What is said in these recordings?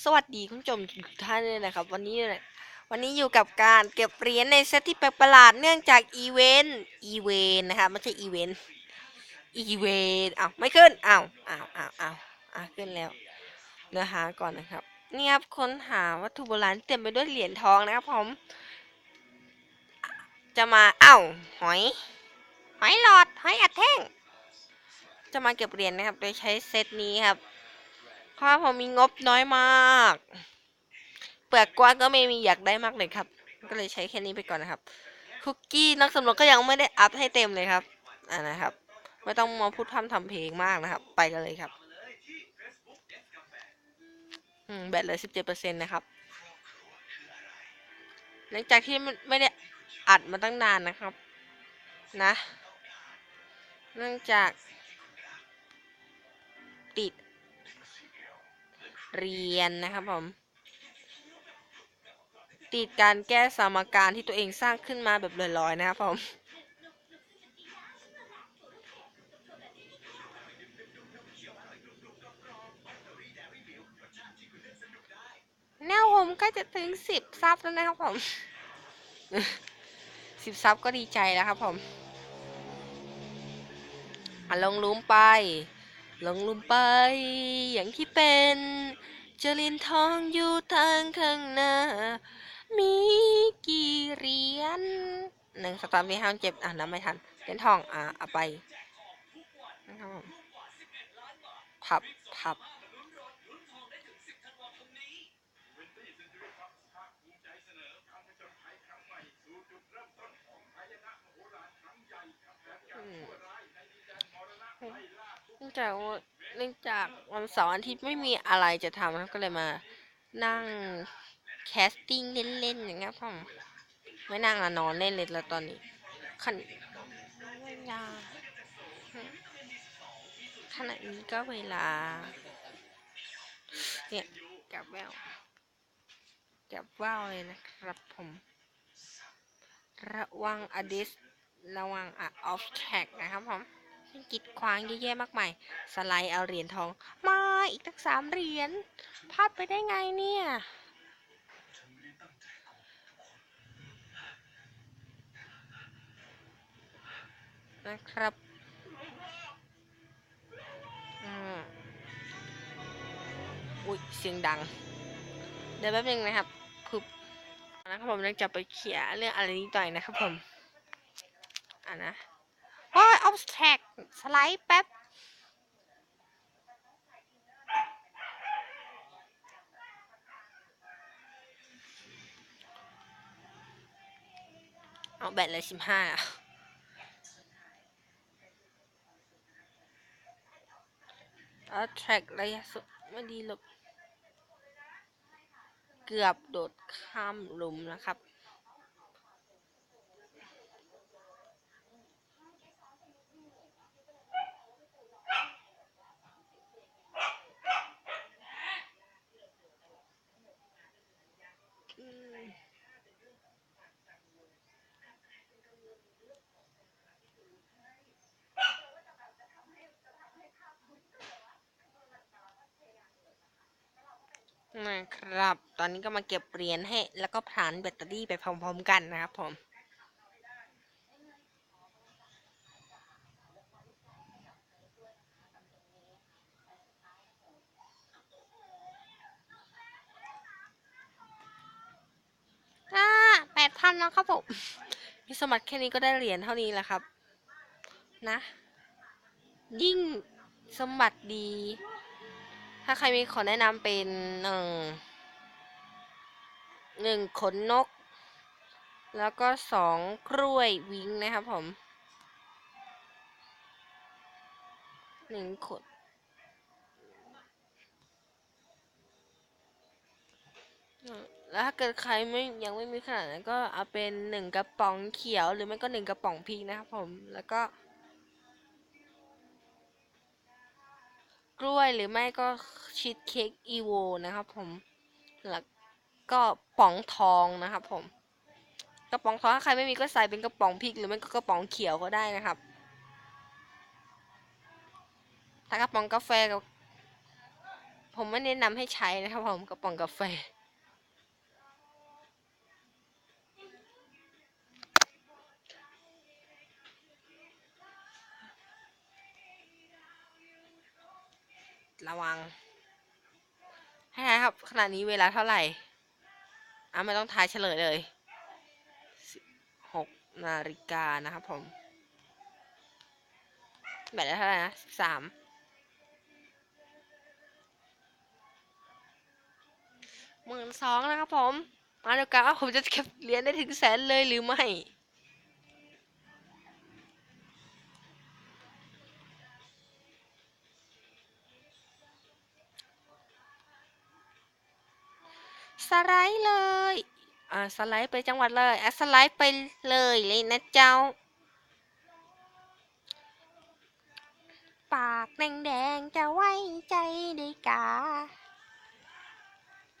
สวัสดีคุณผู้ชมทุกท่านเลยนะครับ วันนี้เนี่ยวันนี้อยู่กับการเก็บเหรียญในเซตที่แปลกประหลาดเนื่องจากอีเวนต์อีเวนต์นะครับไม่ใช่อีเวนต์อีเวนต์อ้าวไม่ขึ้นอ้าวอ้าวอ้าวอ้าวอะขึ้นแล้วเนื้อหาก่อนนะครับนี่ครับค้นหาวัตถุโบราณเต็มไปด้วยเหรียญทองนะครับผม จะมาอ้าวหอย หอยหลอดหอยอัดแท่ง จะมาเก็บเหรียญนะครับ โดยใช้เซตนี้ครับ ราะผมมีงบน้อยมาก เปลือกกว้างก็ไม่มีอยากได้มากเลยครับ ก็เลยใช้แค่นี้ไปก่อนนะครับ คุกกี้นักสำรวจก็ยังไม่ได้อัพให้เต็มเลยครับอ่านะครับ ไม่ต้องมาพูดพร่ำทำเพลงมากนะครับ ไปกันเลยครับอืมแบตเหลยสิบเจ็ดเปอร์เซ็นต์นะครับ หลังจากที่ไม่ได้อัดมาตั้งนานนะครับ นะ เนื่องจากติด เรียนนะครับผม ติดการแก้สมการที่ตัวเองสร้างขึ้นมาแบบลอยๆนะครับผมแนวผมก็จะถึงสิบซับแล้วนะครับผมสิบซับก็ดีใจแล้วครับผมอลงลุมไป ลงลุมไป อย่างที่เป็น จริญทองอยู่ทางข้างหน้า มีกี่เหรียญหนึ่งสตาร์มีห้าเจ็บ อะน้ำไม่ทันเหรียญทอง อะเอาไปนะครับผมพับพับอืมเนื่องจากว่า เนื่องจากวันเสาร์อาทิตย์ไม่มีอะไรจะทำครับก็เลยมา นั่งแคสติ้งเล่นๆอย่างเงี้ยผมไม่นั่งอะนอนเล่นเลยแล้วตอนนี้ขันเวลาขณะนี้ก็เวลา เนี่ยกับแววกับว่าวเลยนะครับผม ระวังอดิส ระวังอะ off track นะครับผม กิดขวางเยอะแยะมากมายสไลด์เอาเหรียญทอง มาอีกตั้งสามเหรียญพลาดไปได้ไงเนี่ยนะครับอืมอุ้ยเสียงดัง เดี๋ยวแป๊บนึงนะครับ คือนะครับผมเราจะไปเขียนเรื่องอะไรนิดหน่อยนะครับผม อะนะ โอ้ย obstacle สไลด์แป๊บ เอาแบตเลยสิบห้าเอา track ระยะสุดไม่ดีหรอกเกือบโดดข้ามหลุมนะครับ นะครับ ตอนนี้ก็มาเก็บเหรียญให้ แล้วก็ผ่านแบตเตอรี่ไปพร้อมๆกันนะครับผมอาแปดพันแล้วครับผม มีสมัครแค่นี้ก็ได้เหรียญเท่านี้แหละครับ นะ ยิ่งสมบัติดี ถ้าใครมีขอแนะนำเป็นหนึ่งหนึ่งขนนก แล้วก็สองกล้วยวิงนะครับผมหนึ่งขนแล้วถ้าเกิดใครไม่ยังไม่มีขนาดนั้นก็เอาเป็นหนึ่งกระป๋องเขียวหรือไม่ก็หนึ่งกระป๋องพริกนะครับผมแล้วก็ กล้วยหรือไม่ก็ชีสเค้กอีโวนะครับผมแล้วก็ป๋องทองนะครับผมกระป๋องทองถ้าใครไม่มีก็ใส่เป็นกระป๋องพริก หรือไม่ก็กระป๋องเขียวก็ได้นะครับถ้ากระป๋องกาแฟกับผมไม่แนะนำให้ใช้นะครับผมกระป๋องกาแฟ ระวังให้ทายครับขณะนี้เวลาเท่าไหร่อะไม่ต้องทายเฉลยเลยหกนาฬิกานะครับผมแบตได้เท่าไหร่นะสามหมื่นสองนะครับผม มาเดูกันว่าผมจะเก็บเหรียญได้ถึงแสนเลยหรือไม่ สไลด์เลย อ่าสไลด์ไปจังหวัดเลย อะสไลด์ไปเลยเลยนะเจ้า ปากแดงๆจะไว้ใจได้กา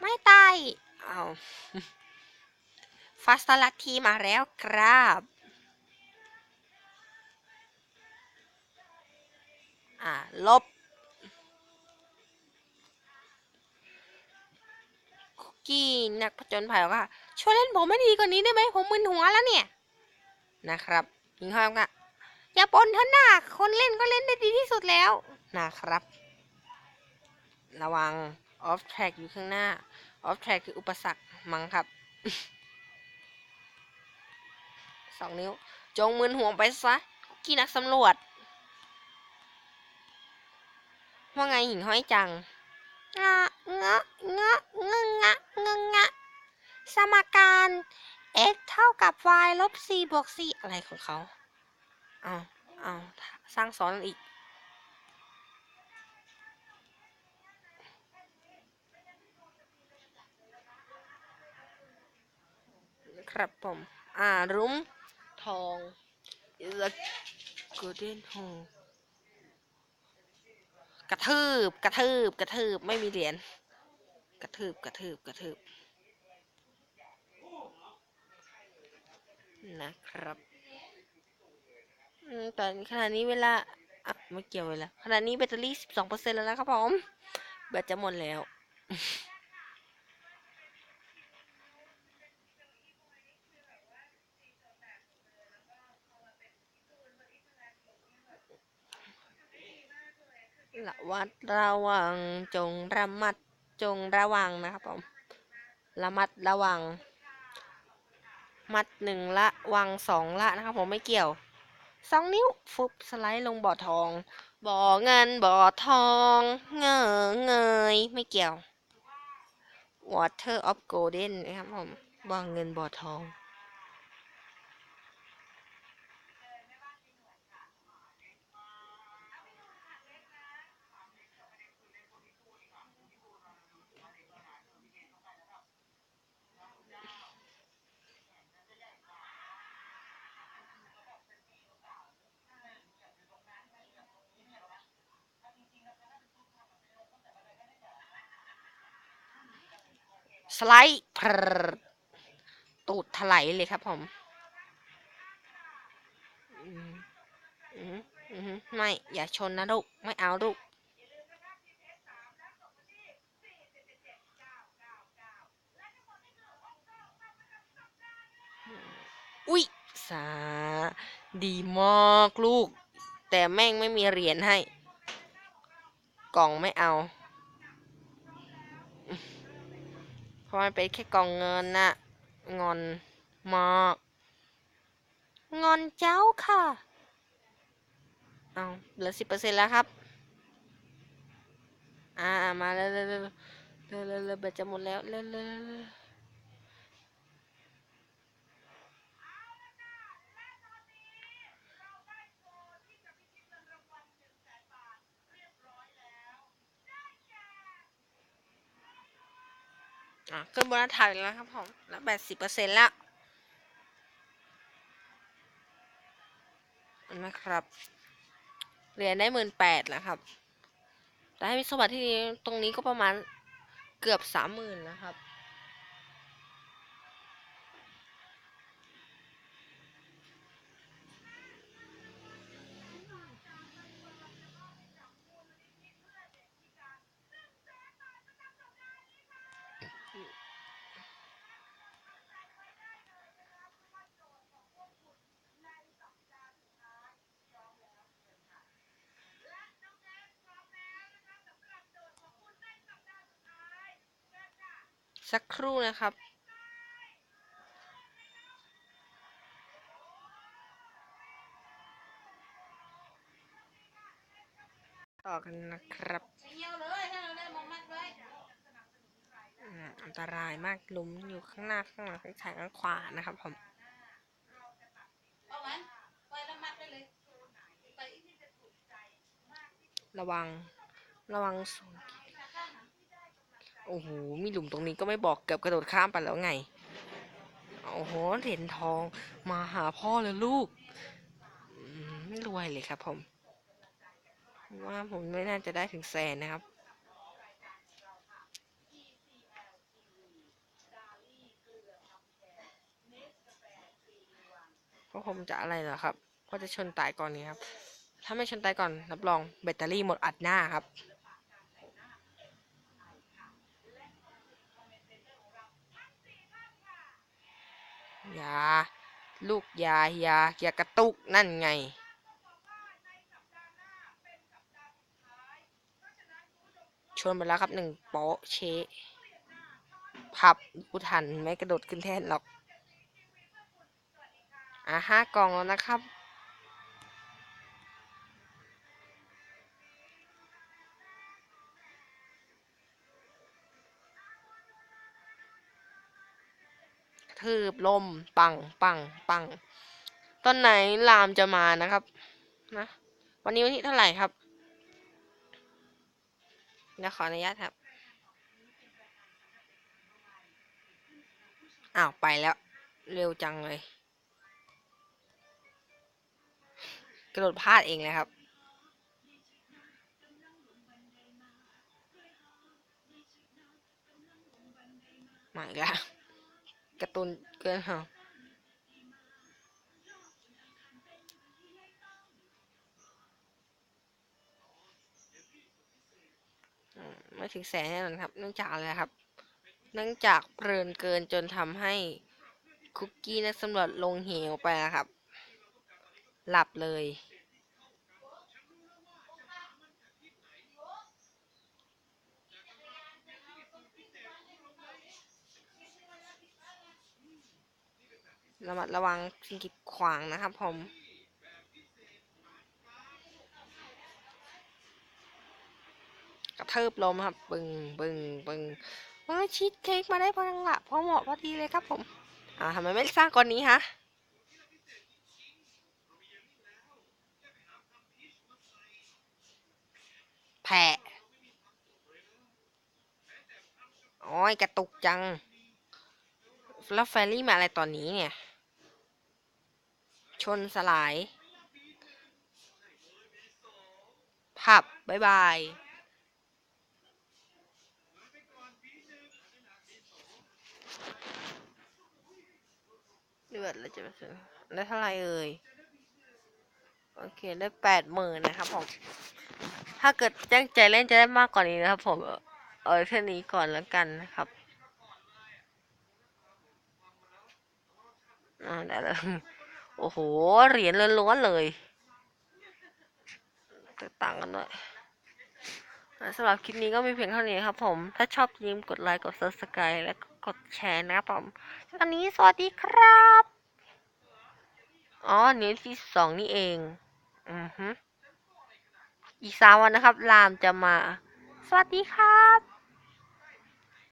ไม่ตายเอาฟาสตลัดทีมาแล้วครับอ่าลบ กี้นักผจญภัยบอกว่าช่วยเล่นผมไม่ดีกว่านี้ได้ไหมผมมึนหัวแล้วเนี่ยนะครับยิงห้ามก็อย่าปนเถอะหน้าคนเล่นก็เล่นได้ดีที่สุดแล้วนะครับ ระวัง off track อยู่ข้างหน้า off track คืออุปสรรคมั้งครับสองนิ้ว จงมืนห่วไปซะกี้นักสำรวจ ว่าไงหิ่งห้อยจังงะงะงะงะงะงะงะสมการ x เท่ากับ y ลบ c บวก c อะไรของเขาเอาเอาสร้างซ้อนอีก ครับผม อ่า รุ้มทอง is a golden hole ทืบกระทืบกระทืบไม่มีเหรียญกระทืบกระทืบกระทืบนะครับอืมตอนขณะนี้เวลาอะไม่เกี่ยวเวละขณะนี้แบตเตอรี่สิบสองเปอร์เซ็นต์แล้วนะครับผมแบตจะหมดแล้ว ระวัดระวังจงระมัดจงระวังนะครับผมระมัดระวัง มัดหนึ่งละวังสองละนะครับผมไม่เกี่ยวสองนิ้วฟุบสไลด์ลงบ่อทอง บ่อเงินบ่อทองเงยเงยไม่เกี่ยว Water of Golden นะครับผมบ่อเงินบ่อทอง สไลด์พรรดตูดถลายเลยครับผมอืมอืมอืมไม่ อย่าชนนะลูก ไม่เอาลูกอุ๊ยสา ดีมากลูก แต่แม่งไม่มีเหรียญให้ กล่องไม่เอา เพ ราะมันเป็นแค่กองเงินน่ะ งอนมากงอนเจ้าค่ะ เอาเหลือสิบเปอร์เซ็นต์แล้วครับ อ่า มาเร็วเร็วเร็วเร็วเร็วเร็วแบตจะหมดแล้วเร็วเร็วเร็วเร็ว อะขึ้นบนหน้าถ่ายแล้วครับผมแล้วแปดสิบเปอร์เซ็นต์แล้วนะครับเหรียญได้หมื่นแปดแล้วครับแต่ให้มีสมบัติที่ตรงนี้ก็ประมาณเกือบสามหมื่นนะครับ สักครู่นะครับ ต่อกันนะครับเยี่ยวเลยถ้าเราได้มองมัดไว้อ่าอันตรายมากหลุมอยู่ข้างหน้าข้างหลังข้างซ้ายข้างขวานะครับผมเอามันไว้แล้วมัดได้เลยไประวังระวังสูง โอ้โห มีหลุมตรงนี้ก็ไม่บอกเกือบกระโดดข้ามไปแล้วไง โอ้โห เหรียญทองมาหาพ่อเลยลูกรวยเลยครับผมผม ว่าผมไม่น่าจะได้ถึงแสนนะครับ เพราะผมจะอะไรเหรอครับ ก็จะชนตายก่อนนี้ครับ ถ้าไม่ชนตายก่อนรับรองแบตเตอรี่หมดอัดหน้าครับ ยา ลูกยายาอย่ากระตุกนั่นไงชนไปแล้วครับหนึ่งโป๊ะเชพับกูทันไม่กระโดดขึ้นแท่นหรอก อะห้ากล่องแล้วนะครับ กระทืบลม ปังปังปังตอนไหนลามจะมานะครับ นะ วันนี้วันที่เท่าไหร่ครับเดี๋ยวขออนุญาตครับ อ้าว ไปแล้ว เร็วจังเลย กระโดดพลาดเองเลยครับ มาอีกแล้ว กร์ตูนเกินเหรออืมไม่ถึงแสนแน่นอนครับ เนื่องจากอะไรครับ เนื่องจากเพลินเกินจนทำให้คุกกี้นักสำรวจลงเหวไปนะครับ หลับเลย ระมัดระวังสิ่งกีดขวางนะครับผมกระเทิบลมครับบึงบึงบึงเออชีสเค้กมาได้พอจังละพอเหมาะพอดีเลยครับผมอ่าทำไมไม่สร้างก่อนนี้ฮะแผะโอ้ยกระตุกจัง แล้วแฟรี่มาอะไรตอนนี้เนี่ย ชนสลาย ผับ บ๊ายบายเดือดแล้วจะไปซื้อได้เท่าไหร่เอ่ย โอเค ได้แปดหมื่นนะครับผม ถ้าเกิดตั้งใจเล่นจะได้มากกว่านี้นะครับผม เอาเอาแค่นี้ก่อนแล้วกันนะครับอ่าได้แล้ว โอ้โห เหรียญล้วนๆเลยแตกต่างกันด้วยสำหรับคลิปนี้ก็มีเพียงเท่านี้ครับผม ถ้าชอบย่าลืมกดไลค์ กด subscribe และก็กดแชร์นะครับผมตอนนี้สวัสดีครับ อ๋อนิ้วที่สองนี่เอง อือฮึอีกสามวันนะครับ ลามจะมา สวัสดีครับ